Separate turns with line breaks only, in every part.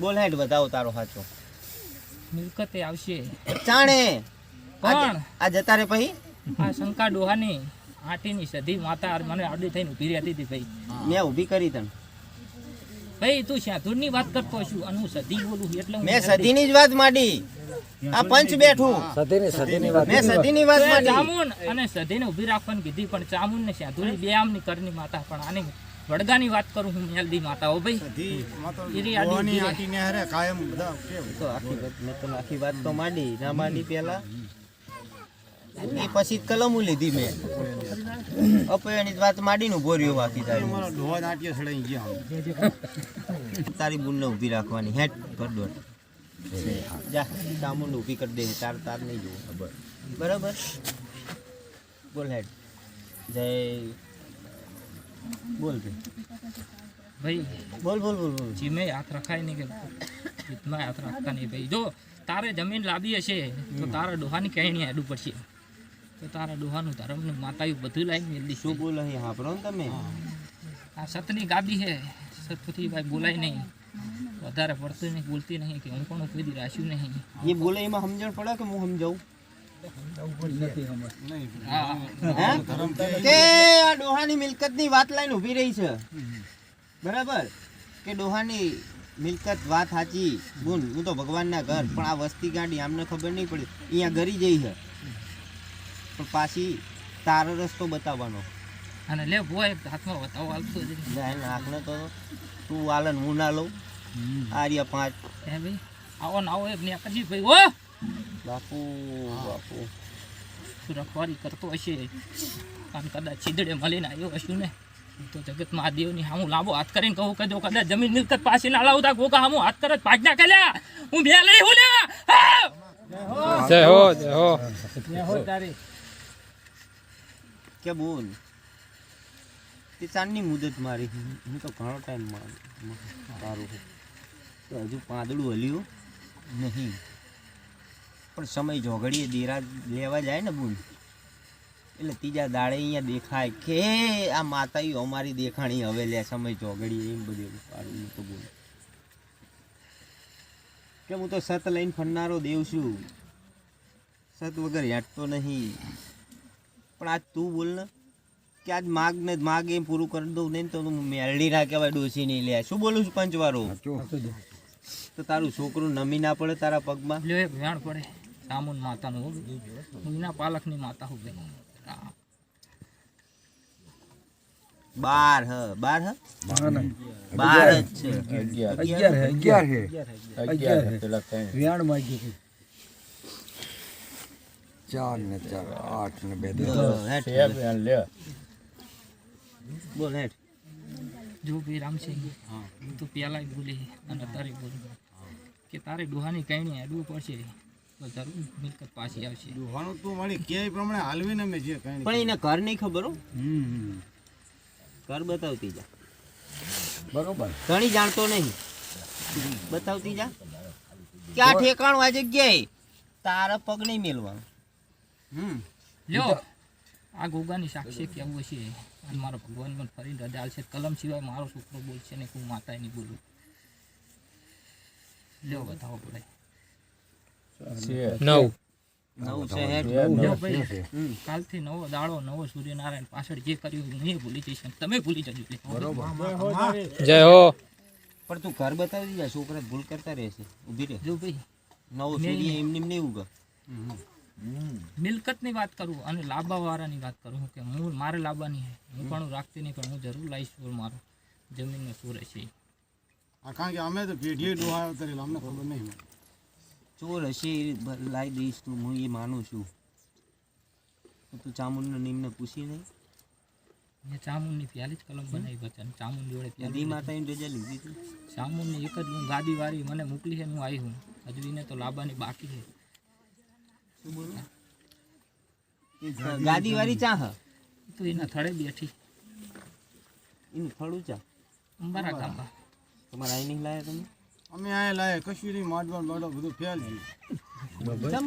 બોલ હેડ. બતાવો તારો સાચો
મિલકતે આવશે
ચાણે. આ આ જતા રે પછી
આ શંકા ડોહાની આટીની સધી માતા મને આડી થઈને ઊભી રહેતી હતી ભાઈ
મેં ઊભી કરી તને.
ભાઈ તું શાધુરની વાત કરતો છું અને હું સધી બોલું એટલે
મેં સધીની જ વાત માંડી. આ પંચ બેઠું.
સધીની સધીની વાત
મેં સધીની વાત માંડી.
ચામુન અને સધીને ઊભી રાખવાની કીધી પણ ચામુન ને શાધુની બે આમની કરની માતા પણ આની વડગાની વાત કરું હું મેલદી માતા ઓ ભાઈ. ઈરી આડી ઊભી રહે.
તો આખી વાત મેં તો આખી વાત તો માંડી ના માંડી પેલા એ પછી કલમો લીધી મેં અપયાની વાત માડીને રહ્યો બાકી તારી. તારી બુનને ઊભી રાખવાની. હેટ પર દોટ જા ચામુંડ ઊભી કરી દે. તાર તાર નહીં જોવું બરાબર? બોલ હેડ. જય. બોલ ભાઈ
ભાઈ
બોલ બોલ બોલ બોલ.
જી મેં હાથ રખાય નહીં કે જીતમાં હાથ રાખતા નહીં. ભાઈ જો તારે જમીન લાવી હશે તો તારા ડોહાની કહેણી આડું પડશે તો તારા ડોહાનું ધરમનું માતાયું બધું લાવી એટલી
શું બોલ અહીં સાંભળો ને તમે.
આ સતની ગાદી છે. સતથી ભાઈ બોલાય નહીં. વધારે પડતું નહીં બોલતી નહીં કે હું પણ કોઈ દી રાખ્યું નહીં.
એ બોલે એમાં સમજણ પડે કે હું સમજાવું?
હા.
હે? કે આ ડોહાની મિલકતની વાત લાઈન ઊભી રહી છે. બરાબર? કે ડોહાની મિલકત વાત સાચી. ગુણ હું તો ભગવાનના ઘર પણ આ વસ્તી ગાડી આમને ખબર નહીં પડી. અહીંયા ગરી જઈ છે. પણ પાછી તારો રસ્તો બતાવવાનો.
અને લે ભોય હાથમાં બતાવો હાલતો જ.
જાય તો તું વાલન હું ના લઉં. આર્ય પાંચ.
હે ભાઈ આવો ને આવો એક ને કદી ભાઈ ઓ
બાપુ બાપુ.
તું રખવારી કરતો હશે. કારણ કદાચ છીદડે મળીને આવ્યો હશું ને. તો જગત મહાદેવની હામું લાંબો હાથ કરીને કહું કે કદાચ જમીન મિલકત પાછી ના લાવતા ગોકા હામું હાથ કરે પાજ ના કર્યા હું બે લઈ હું લેવા હો.
જય હો જય હો.
કે બોલ? તે ચાંદની મુદત મારી. હું તો ઘણો ટાઈમ મારું તો હજુ પાંદડું હલ્યું નહીં. પણ સમય જોગડીએ દેરા લેવા જાય ને બોલ. એટલે ત્રીજા દાડે અહીંયા દેખાય કે આ માતાઈ અમારી દેખાણી. હવે લે સમય ચોગડી એમ બધું સારું તો બોલ. કે હું તો સત લઈને ફરનારો દેવ છું. સત વગર હેઠતો નહીં. પણ આજ તું બોલ ને કે આજ માગ ને માગ એમ પૂરું કરી દઉં નહીં તો મેળડી મેલડી ના કહેવાય ડોસી નહીં લે. શું બોલું છું પંચ પંચવારો તો તારું છોકરું નમી ના પડે તારા પગમાં?
લે એક વેણ પડે. સામુન માતાનું હો હું એના પાલકની માતા હું
બાર હ. બાર હ? બાર જ છે.
અગિયાર. હે. અગિયાર હે. અગિયાર હે. પેલા વ્યાણ માંગી છે. ચાર ને ચાર આઠ ને બે
હ. બોલ હેઠ
જો ભાઈ રામસિંહ હું. તો પહેલાં બોલી અને તારે બોલું. કે તારે ડોહાની કઈ અડવું પડશે. તો જરૂર મિલકત પાછી આવશે.
દુહાનું તું મારી ક્યાંય પ્રમાણે હાલવીને મેં જે કાંઈ
પણ એને ઘર નહીં ખબર હો.
હમ
ઘર બતાવતી જા.
બરોબર.
ઘણી જાણતો નહીં. બતાવતી જા. ક્યાં ઠેકાણું આ જગ્યાએ? તારા પગ નહીં મેલવાનું.
હમ.
લ્યો. આ ગોગાની સાક્ષી કેવું છે અને મારો ભગવાન પણ ફરી રજા છે. કલમ સિવાય મારો છોકરો બોલશે ને હું માતા નહીં બોલું લ્યો બતાવો પડે.
નવ.
છે હેઠ
લ્યો ભાઈ.
હમ.
કાલથી નવો દાડો નવો સૂર્યનારાયણ પાછળ જે કર્યું હું એ ભૂલી જઈશ તમે ભૂલી જજો.
જય હો
પણ તું ઘર બતાવી જા છોકરા ભૂલ કરતા રહેશે. ઊભી રહે.
જો ભાઈ.
નવો સૂર્ય એમને એમ નહીં ઉગે.
મિલકતની વાત કરું અને લાંબાવાળાની વાત કરું કે હું મારે લાંબાની છે હું પણ રાખતી નહીં પણ હું જરૂર લાવીશ સોર મારો. જમીનનો સોર છે
કારણ કે અમે તો પેઢીએ ડોહાયો કરેલા અમને ખબર નહીં
ચોર હશે એ લાવી દઈશ તું હું એ માનું છું. તો તું ચામુંડને નિમને પૂછી નહીં
મેં ચામુંડની પ્યાલી જ કલમ બનાવી બચન ચામુંડ જોડે
નદી
પ્યાલી
માતાની રજા લીધી હતી.
ચામુંડની એક જ હું ગાદી વાળી મને મોકલી છે હું આવી હું. હજુ તો લાંબાની બાકી છે.
ગાદી વાળી ચા હ
તો એના થડે બેઠી.
એનું ફળું ચા.
અંબારા ગામમાં
તમારે અહીં નહીં લાયા તમે?
અમે આયા લાયા કશું નહીં માડવા માડવા બધું ફેલ ગયું
ચમ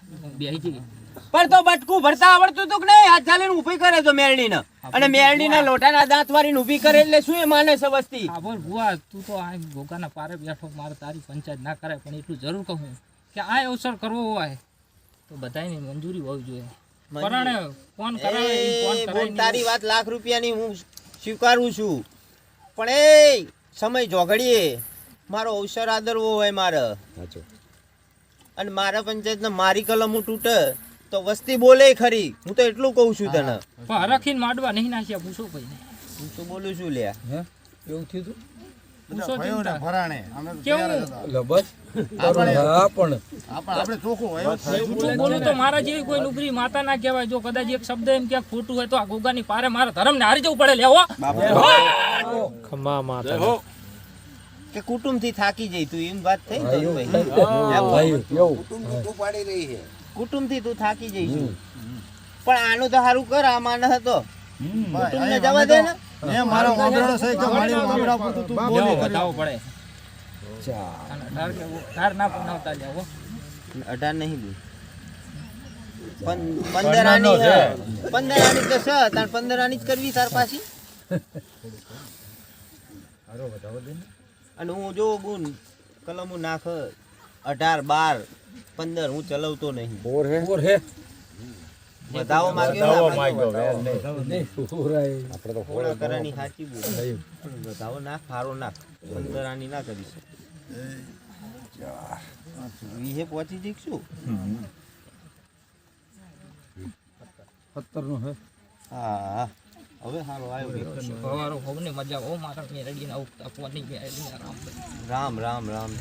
બેહી
પણ તો બટકું ભરતા આવડતું તું કે નહીં? હાથ ચાલીને ઊભી કરે તો મેરડીને. અને મેરડીને લોટાના દાંત વાળીને ઊભી કરે એટલે શું એ માને છે વસ્તી?
હા બોલ ભુવા તું તો આ ગોગાના પારે બેઠો મારે તારી પંચાયત ના કરાય પણ એટલું જરૂર કહું કે આ અવસર કરવો હોય. તો બધાની મંજૂરી હોવી જોઈએ. પરાણે ફોન કરાવે.
તારી વાત લાખ રૂપિયાની હું સ્વીકારું છું. પણ એ સમય જોગડીએ મારો અવસર આદરવો હોય મારે. અને મારા પંચાયતને મારી કલમ તૂટે તો વસ્તી બોલે ખરી. હું તો એટલું કહું છું તને.
પણ હરખીને માંડવા નહીં નાખ્યા પૂછો ભાઈ
હું તો બોલું છું લ્યા.
એવું થયું તું?
ને હોય
માતા ના ખોટું હોય તો આ ગોગાની પારે મારા ધર્મ ને હારી જવું પડે લેવો
કે કુટુંબથી થાકી જઈ તું એમ વાત થઈ
કુટુંબથી
કુટુંબથી તું થાકી જઈ છું. પણ આનું તો સારું કર આ માને હતો. કુટુંબને જવા દે ને.
મારા કે મારી તું બોલી
પડે
નહીં બોલ પંદર આની. પંદર આની તો છે તાર પંદર આની જ કરવી તાર પાછી. અને હું જો ગુણ કલમો નાખ અઢાર બાર પંદર હું ચલાવતો નહીં.
બોર હે? ઓર હે?
વધાવો માગ્યો ને આપણે તો
નહીં ઓરાય
સાચી બોલ. વધાવો નાખ હારો નાખ. પંદર આની ના કરી શકે. વીહે પહોંચી જઈશું?
સત્તરનું હે?
હા. હવે હારો આવ્યો
ભવારો હોવને મજા હો મારા ઉગતા ફોનની મેરડીને રામ
રામ રામ રામ.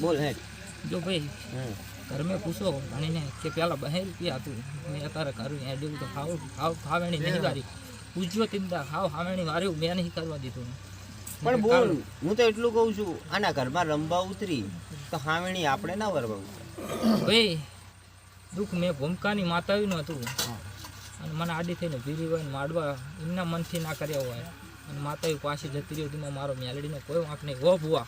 બોલ હે
જો ભાઈ ઘર મેં પૂછો ભણીને કે પેલા બહે રૂપિયા હતું મેં અત્યારે કર્યું એ દેવું તો ખાવ ખાવ ખાવેણી નહીં કરી પૂછ્યો ચિંતા ખાવ ખાવેણી વાર્યું મેં નહીં કરવા દીધું.
પણ બોલ હું તો એટલું કહું છું આના ઘરમાં રમવા ઉતરી તો હાવેણી આપણે ના વરવા
ભાઈ દુઃખ મેં ભૂમકાની માતાવ્યું હતું. અને મને આડી થઈને ભીરી હોય ને માડવા એમના મનથી ના કર્યા હોય. અને માતા પાછી જતી રહી હતી મારો મેલડીનો કોઈ વાંક નહીં. હો ભુવા.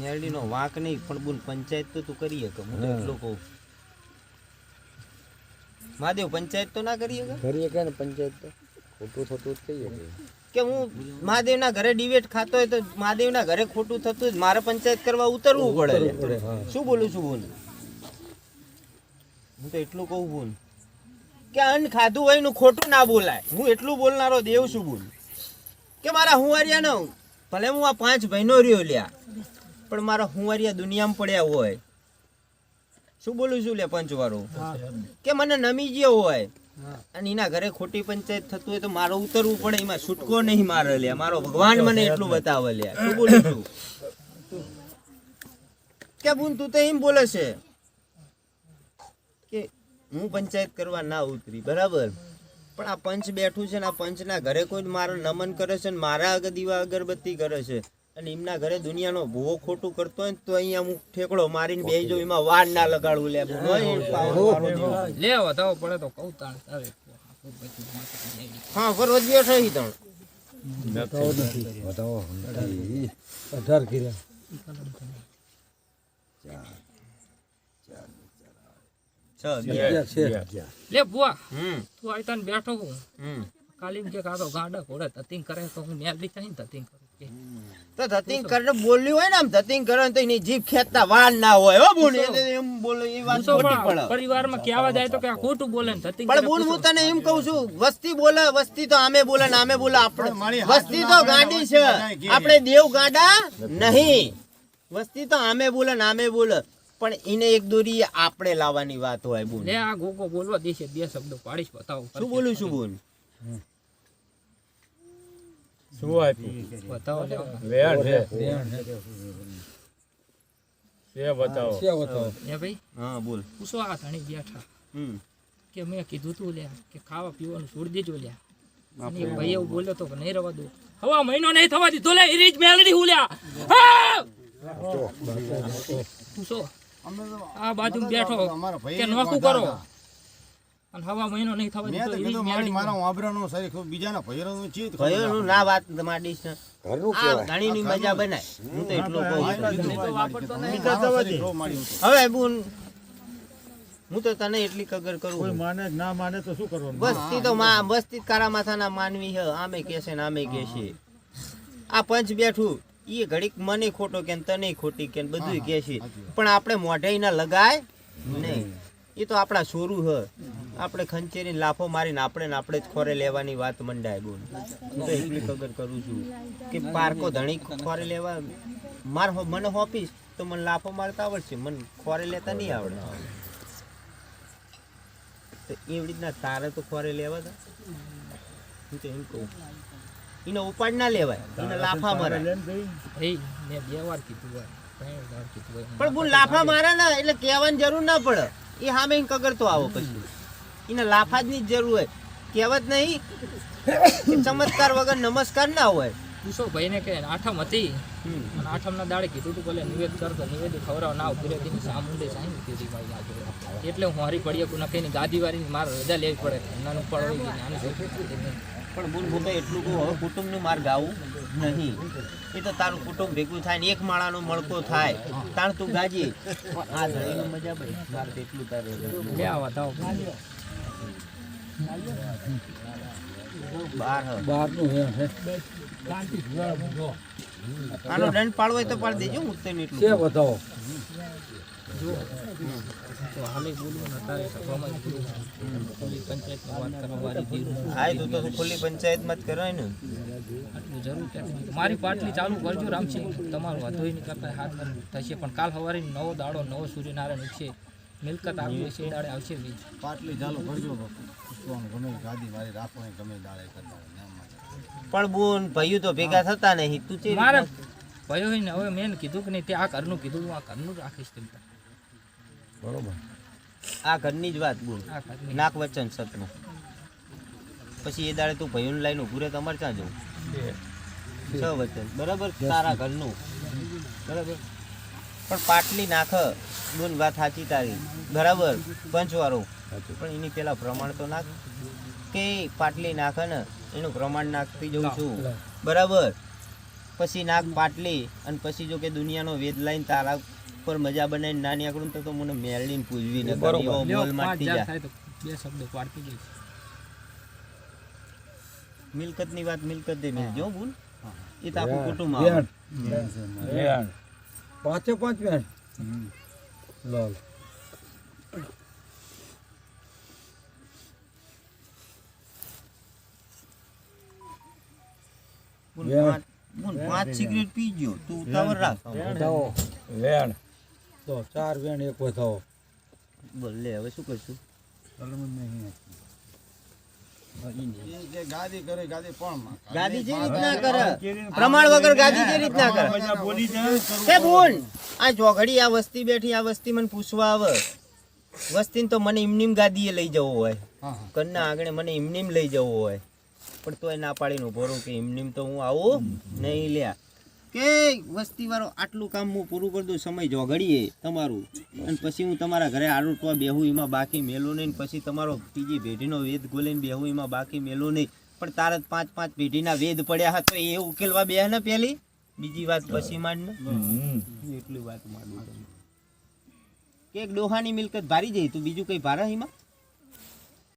મેરડીનો વાંક નહીં પણ બોલ પંચાયત તો તું કરી શકે હું એટલું કહું? મહાદેવ પંચાયત તો ના કરી શકે
કરીએ શકે ને પંચાયત તો? ખોટું થતું જ કહીએ કે.
હું મહાદેવના ઘરે ડિબેટ ખાતો હોય તો મહાદેવના ઘરે ખોટું થતું જ મારે પંચાયત કરવા ઉતરવું પડે. શું બોલું છું બોલ? હું તો એટલું કહું બોલ. કે અન્ન ખાધું હોયનું ખોટું ના બોલાય. હું એટલું બોલનારો દેવ છું બોલ. કે મારા હુંવારિયા નો ભલે હું આ પાંચ ભાઈનો રહ્યો લ્યા, પણ મારા હુંવારિયા દુનિયામાં પડ્યા હોય. શું બોલું છું લે પંચવાળો? કે મને નમી ગયો હોય, અને એના ઘરે ખોટી પંચાયત થતું હોય તો મારે ઉતરવું પડે, એમાં છૂટકો નહીં મારે લે મારો ભગવાન મને એટલું બતાવે લે શું બોલું છું? કે બુન, તું તો એમ બોલે છે. હું પંચાયત કરવા ના ઉતરી બરાબર? પણ આ પંચ બેઠું છે ને આ પંચના ઘરે કોઈ મારો નમન કરે છે ને મારા આગળ દીવા અગરબત્તી કરે છે અને એમના ઘરે દુનિયાનો ભૂવો ખોટું કરતો હોય ને તો અહીંયા હું ઠેકડો મારીને બે જો એમાં વાર ના લગાડવું લે.
લે વધાવો પડે તો કઉ તાળ તારે.
હા ફરવા બેઠો ઈ તણ
અઢાર
છ
છે
લે બુઆ તું આવી તને બેઠો હું. કાલી કે કાતો ગાડા ઘોડે તતિંગ કરે તો હું મેલડી થઈને તતિંગ કરું
તો ધતિંગ કરીને બોલ્યું હોય ને આમ ધતિંગ કરે તો એની જીભ ખેંચતા વાર ના હોય હો બોલ એમ બોલો એ વાત ખોટી પડે
પરિવારમાં કહેવા જાય તો કે ખોટું બોલે ને ધતિંગ
પણ બોલ હું તને એમ કહું છું વસ્તી બોલે વસ્તી તો આમે બોલે ને આમે બોલે આપણે. વસ્તી તો ગાડી છે આપણે દેવ ગાડા નહીં. વસ્તી તો આમે બોલે ને આમે બોલે. પણ એને એક દોરી આપણે લાવવાની વાત હોય બોલ.
લે આ ગોકો બોલવા દેશે બે શબ્દો પાડીશ બતાવો.
શું બોલું શું બોલ
બતાવો લે.
છે. બતાવો.
એ ભાઈ.
હા બોલ.
પૂછો આ ધણી બેઠા?
હમ.
કે મેં કીધું તું લ્યા કે ખાવા પીવાનું છોડી દેજો લ્યા અને ભાઈ એવું બોલ્યો તો કે નહીં રવા દો. હવા મહિનો નહીં થવા દીધો લે રીજ મેલડી હું લ્યા. હા! આ બાજુ બેઠો કે નોખું કરો. અને હવા મહિનો નહીં થવા
મેં તો કીધું મારી મારા વાબરાનો સારી ખબર બીજાના ભૈરવનું ચીત
ના વાત માંડીશ. ને આ ઘણીની મજા બનાય. હું તો એટલો કહું. હવે બુન હું તો તને એટલી કદર કરું
માને ના માને તો શું કરવાનું?
વસ્તી તો માં કારા માથાના માનવી છે. આમે કેસે ને આમે કહેશે. આ પંચ બેઠું. એ ઘડીક મને ખોટો કે તને ખોટી કે બધું કે છે. પણ આપણે મોઢે ના લગાય નહીં. એ તો આપણા સોરું હ. આપણે ખંચેરી લાફો મારીને આપણે ને આપણે જ ખોરે લેવાની વાત મંડાય બોલ. હું તો એટલી ખબર કરું છું કે પારકો ધણી ખોરે લેવા. માર મને હોપીશ તો મને લાફો મારતા આવડશે. મને ખોરે લેતા નહીં આવડે. તો એવી રીતના તારે તો ખોરે લેવા હતા હું તો એમ કહું. એને ઉપાડ ના લેવાય. એને લાફા મારે.
ભાઈ બે વાર કીધું હોય. ત્રણ વાર કીધું હોય.
પણ હું લાફા મારે ને એટલે કહેવાની જરૂર ના પડે. એ સામે કગર કગરતો આવો પછી. એને લાફા જ ની જ જરૂર હોય. કહેવત નહીં કે ચમત્કાર વગર નમસ્કાર ના હોય.
પૂછો ભાઈને કે આઠમ હતી. અને આઠમના દાડે કીધું તું ભલે નિવેદ કરતો નિવેદ ખવડાવ ના ઊભી રહેતી સામુંડે સાઈન કીધી ગાડી એટલે હું હારી પડીએ નકીની ગાદી વાળી મારે રજા લેવી પડે. નાનું પડવું નાનું.
પણ હું એટલું કહું હવે કુટુંબનું માર ગાવું નહીં. એ તો તારું કુટુંબ ભેગું થાય ને એક માળાનો મળકો થાય. તાણ તું ગાજી. પણ આ ધણીનું મજા ભાઈ. મારે એટલું તારે
લે આવા તાવ
બાર હ
બહારનું
આનો દંડ પાડવો તો પાડી દેજો હું તને એટલું
કે
કહું.
તો હાલે બોલવું ને તારે સભામાં જ પંચાયતમાં વાત કરવા વારી
હા તો તો ખુલ્લી પંચાયતમાં જ કરાય ને.
આટલું જરૂર મારી પાટલી ચાલુ કરજો રામસિંહ તમારું વાંધો નહીં કરતા હાથ થશે. પણ કાલ સવારે નવો દાડો નવો સૂર્યનારાયણ ઉઠશે મિલકત આવી હશે દાડે આવશે વીજ.
પાટલી ચાલુ કરજો ગમે ગાદી મારી રાખવાની ગમે દાડે.
પણ બોન ભાઈઓ તો ભેગા થતા નહીં. તું
મારે ભયો હોય ને હવે મેં કીધું કે નહીં તે આ ઘરનું કીધું હું આ ઘરનું જ રાખીશ તેમ.
બરોબર.
આ ઘરની જ વાત બોલ. નાક વચન સતનું. પછી એ દાડે તું ભયું લઈને ઉભું રહે તમારે ક્યાં જવું? છ વચન. બરાબર? તારા ઘરનું. બરાબર? પણ પાટલી નાખ. બોલ વાત સાચી તારી. બરાબર? પંચવારો પણ એની પેલા પ્રમાણ તો નાખ. કે પાટલી નાખે ને એનું પ્રમાણ નાખતી જઉં છું. બરાબર? પછી નાખ પાટલી. અને પછી જો કે દુનિયાનો વેદ લાઈન તારા પર મજા બનાવીને નાની આકડું તો તો મને મેળવીને પૂજવી ને
બરોબર.
મોલ જા
બે શબ્દ પાડતી જઈશ.
મિલકતની વાત મિલકત દે મેલજો બોલ એ તો આપણું કુટુંબ આવે.
પાંચે પાંચ મિનિટ લાલ.
પાંચ- બોલ પાંચ સિગરેટ પીજો તું ઉતાવળ રાખ.
વેણ. તો ચાર વેણ એક બતાવો
બોલ હવે શું કરશું?
ગાદી કરે ગાદી પણ
ગાદી જે રીતના કરે? પ્રમાણ વગર ગાદી જે રીતના કરે?
બોલી
કે બોલ આ વસ્તી બેઠી આ વસ્તી મને પૂછવા આવે. વસ્તીને તો મને એમનીમ ગાદીએ લઈ જવું હોય. કન્ના આગળ મને ઇમનીમ લઈ જવો હોય. પણ તોય ના પાડીને ઊભો રહું કે ઇમનીમ તો હું આવું નહીં લ્યા. કે વસ્તી વાળો આટલું કામ હું પૂરું કરી દઉં સમય જોગડીએ તમારું. અને પછી હું તમારા ઘરે આરોટવા બેહું એમાં બાકી મેલું નહીં. પછી તમારો ત્રીજી ભેઢીનો વેદ ગોલીને બેહું એમાં બાકી મેલું નહીં. પણ તારા જ પાંચ પાંચ ભેઢીના વેદ પડ્યા હતા એ ઉકેલવા બે ને પેલી? બીજી વાત પછી માંડ ને. એટલી વાત માંડું કે ડોહાની મિલકત ભારી જઈ તું બીજું કઈ ભારે એમાં?